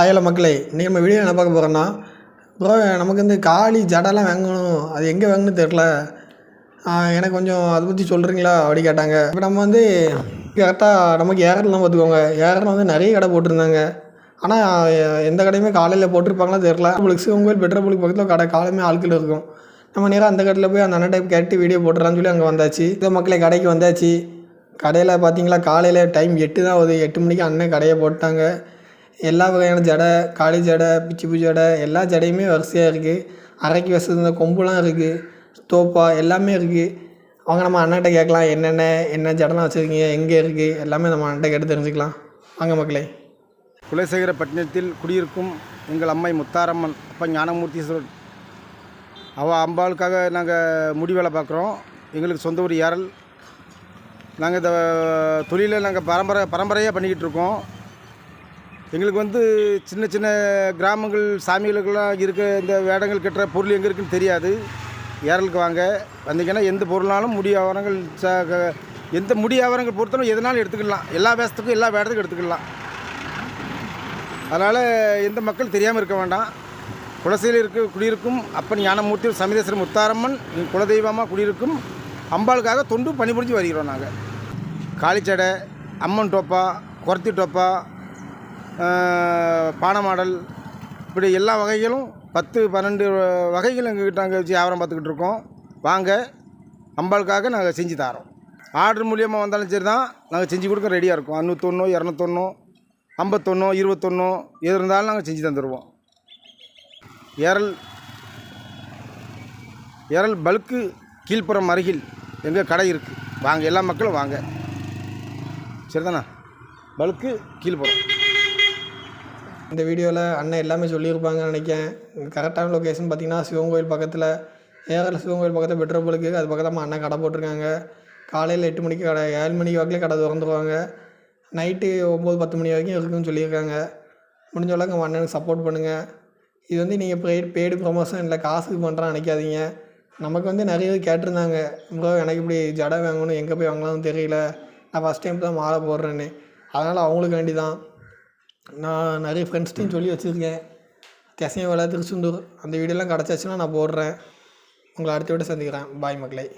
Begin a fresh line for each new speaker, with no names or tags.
ஹாயில் மக்களே இன்றைக்கி நம்ம வீடியோ என்ன பார்க்க போகிறோன்னா ப்ரோ நமக்கு வந்து காளி ஜடைலாம் வாங்கணும். அது எங்கே வாங்கணும்னு தெரில எனக்கு கொஞ்சம் அதை பற்றி சொல்கிறீங்களா அப்படி கேட்டாங்க. இப்போ நம்ம வந்து கரெக்டாக நமக்கு ஏரலாம் பார்த்துக்கோங்க. ஏரில் வந்து நிறைய கடை போட்டிருந்தாங்க. ஆனால் எந்த கடையுமே காலையில் போட்டிருப்பாங்களா தெரில நம்மளுக்கு சிவங்கோயில் பெட்ரோல் பக்கத்தில் கடை காலையுமே ஆட்கள் இருக்கும். நம்ம நேராக அந்த கடையில் போய் அந்த அண்ணன் டைப் கேட்டு வீடியோ போட்டுறான்னு சொல்லி அங்கே வந்தாச்சு. இதை மக்களே கடைக்கு வந்தாச்சு. கடையில் பார்த்தீங்களா காலையில் டைம் எட்டு தான் ஆகுது. எட்டு மணிக்கு அண்ணன் கடையை போட்டாங்க. எல்லா வகையான ஜடை காளி ஜடை பிச்சி பூ ஜடை எல்லா ஜடையுமே வரிசையாக இருக்குது அரைக்கு வசதி கொம்புலாம் இருக்குது தோப்பா எல்லாமே இருக்குது அவங்க நம்ம அண்ணாட்ட கேட்கலாம். என்னென்ன என்ன ஜடைலாம் வச்சுருக்கீங்க? எங்கே இருக்குது எல்லாமே நம்ம அண்ணாட்ட கேட்டு தெரிஞ்சுக்கலாம். வாங்க மக்களே.
குலசேகரப்பட்டினத்தில் குடியிருக்கும் எங்கள் அம்மை முத்தாரம்மன் அப்பா ஞானமூர்த்தீஸ்வரர். அவள் அம்பாளுக்காக நாங்கள் முடி வேலை பார்க்குறோம். எங்களுக்கு சொந்த ஊர் ஏரல். நாங்கள் இந்த தொழிலை நாங்கள் பரம்பரை பரம்பரையாக பண்ணிக்கிட்டு இருக்கோம். எங்களுக்கு வந்து சின்ன சின்ன கிராமங்கள் சாமிகளுக்கெல்லாம் இருக்க இந்த வேடங்கள் கட்டுற பொருள் எங்கே இருக்குன்னு தெரியாது. ஏரலுக்கு வாங்க. வந்தீங்கன்னா எந்த பொருளாலும் முடி ஆவரங்கள் ச எந்த முடி ஆவரங்கள் பொறுத்தவரை எதனாலும் எடுத்துக்கலாம். எல்லா வேஷத்துக்கும் எல்லா வேடத்துக்கும் எடுத்துக்கலாம். அதனால் எந்த மக்கள் தெரியாமல் இருக்க வேண்டாம். குலசையில் இருக்க குடியிருக்கும். அப்பன் ஞானமூர்த்தி சமிதேஸ்வரர் முத்தாரம்மன் குலதெய்வமாக குடியிருக்கும். அம்பாளுக்காக தொண்டு பணிபுரிஞ்சு வருகிறோம் நாங்கள் காளிச்சடை அம்மன் டோப்பா குரத்தி டோப்பா பானமாடல் பானை மாடல் இப்படி எல்லா வகைகளும் பத்து பன்னெண்டு வகைகள் எங்ககிட்ட அங்கே வச்சு வியாபாரம் பார்த்துக்கிட்டு இருக்கோம். வாங்க அம்பாளுக்காக நாங்கள் செஞ்சு தரோம். ஆர்டர் மூலியமாக வந்தாலும் சரி தான் நாங்கள் செஞ்சு கொடுக்க ரெடியாக இருக்கோம். அறுநூத்தொன்று இரநூத்தொன்னோ ஐம்பத்தொன்று இருபத்தொன்று எது இருந்தாலும் நாங்கள் செஞ்சு தந்துடுவோம் ஏரல் ஏரல் பல்க்கு கீழ்ப்புறம் அருகில் எங்கள் கடை இருக்குது வாங்க எல்லா மக்களும் வாங்க. சரிதானே? பல்க்கு கீழ்ப்புறம்.
இந்த வீடியோவில் அண்ணன் எல்லாமே சொல்லியிருப்பாங்கன்னு நினைக்கிறேன். கரெக்டான லொக்கேஷன் பார்த்தீங்கன்னா சிவன் கோயில் பக்கத்தில் ஏரில் சிவன் கோயில் பக்கத்தில் பெட்ரோல் இருக்குது அது பக்கத்தில் அண்ணன் கடை போட்டிருக்காங்க. காலையில் எட்டு மணிக்கு கடை ஏழு மணிக்கு வாக்கிலே கடை திறந்துருவாங்க. நைட்டு ஒம்பது பத்து மணி வரைக்கும் இருக்குன்னு சொல்லியிருக்காங்க. முடிஞ்ச அளவுக்கு உங்கள் அண்ணனுக்கு சப்போர்ட் பண்ணுங்கள் இது வந்து நீங்கள் பெய்டு பெய்டு ப்ரொமோஷன் இல்லை காசுக்கு பண்ணுறான்னு நினைக்காதீங்க. நமக்கு வந்து நிறைய பேர் கேட்டிருந்தாங்க. ப்ரோ எனக்கு இப்படி ஜடை வாங்கணும் எங்கே போய் வாங்கலாம்னு தெரியல. நான் ஃபஸ்ட் டைம் தான் மாலை போடுறேன்னு. அதனால் அவங்களுக்கு வேண்டி தான் நான் நிறைய ஃப்ரெண்ட்ஸ்டையும் சொல்லி வச்சுருக்கேன். திசையம் வேலை திருச்செந்தூர் அந்த வீடியோலாம் கிடச்சாச்சுன்னா நான் போடுறேன். உங்களை அடுத்த விட சந்திக்கிறேன். பாய் மக்களை.